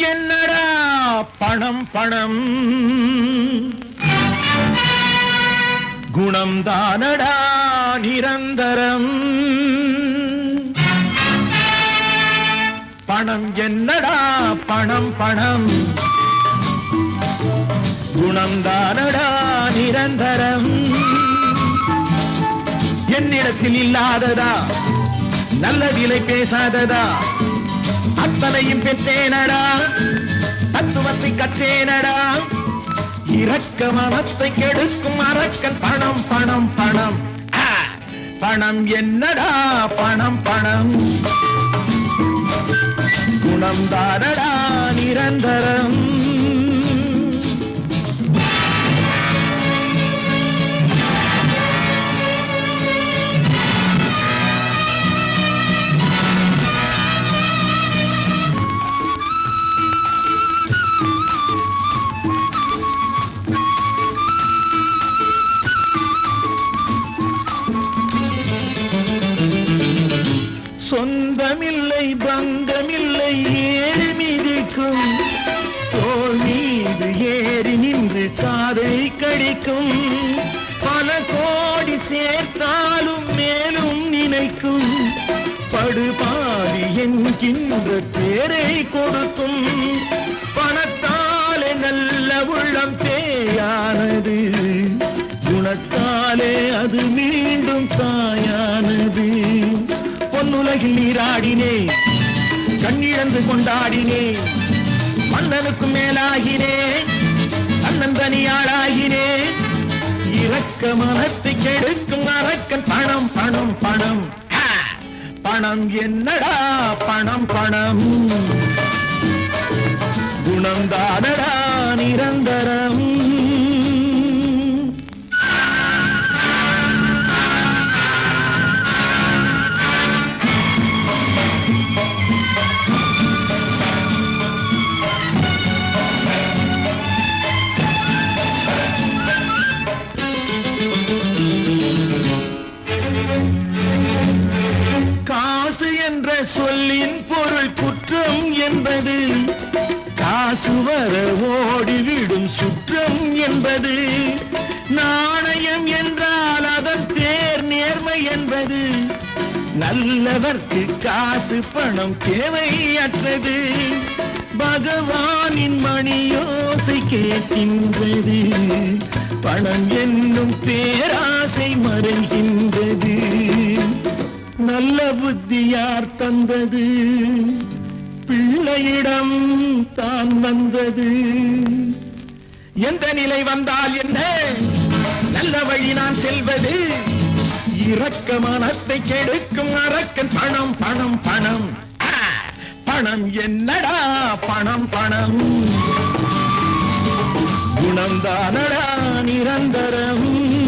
என்னடா பணம் பணம்? குணம் தானடா நிரந்தரம்? பணம் என்னடா பணம் பணம்? குணம் தானடா நிரந்தரம்? என்னிடத்தில் இல்லாததா? நல்ல விலை பேசாததா? அத்தனையும் பெற்றேனடா. தத்துவத்தை கற்றேனடா. இறக்க மனத்தை கெடுக்கும் அரக்கன். பணம் பணம் பணம். பணம் என்னடா? பணம் பணம். குணம் தாரடா நிரந்தரம். ஏறி நின்று காதை கடிக்கும். பல கோடி சேர்த்தாலும் மேலும் நினைக்கும். படுபாவி என்கின்ற பேரை கொடுக்கும். பணத்தாலே நல்ல உள்ளம் தேயானது குணத்தாலே அது மீண்டும் தாயானது. பொன்னுலகில் நீராடினே கண்ணிழந்து கொண்டாடினே மன்னனுக்கு மேலாகினேன். அண்ணன் இறக்க மனத்தை கெடுக்கும் அரக்கன் பணம் பணம் பணம். பணம் என்னடா? பணம் பணம். குணம் தானடா? என்ற சொல்லின் பொருள் குற்றம் என்பது. காசு வர ஓடிவிடும் சுற்றம் என்பது. நாணயம் என்றால் அதன் பேர் நேர்மை என்பது. நல்லவர்க்கு காசு பணம் தேவையற்றது பகவானின் மணியோசை கேட்கின்றது. பணம் என்னும் பேராசை மறை தந்தது. பிள்ளையிடம் தான் வந்தது. எந்த நிலை வந்தால் என்ன? நல்ல வழி நான் செல்வது. இறக்க மனத்தை கெடுக்கும் அரக்கன். பணம் பணம் பணம். பணம் என்னடா? பணம் பணம். குணம் தானடா நிரந்தரம்.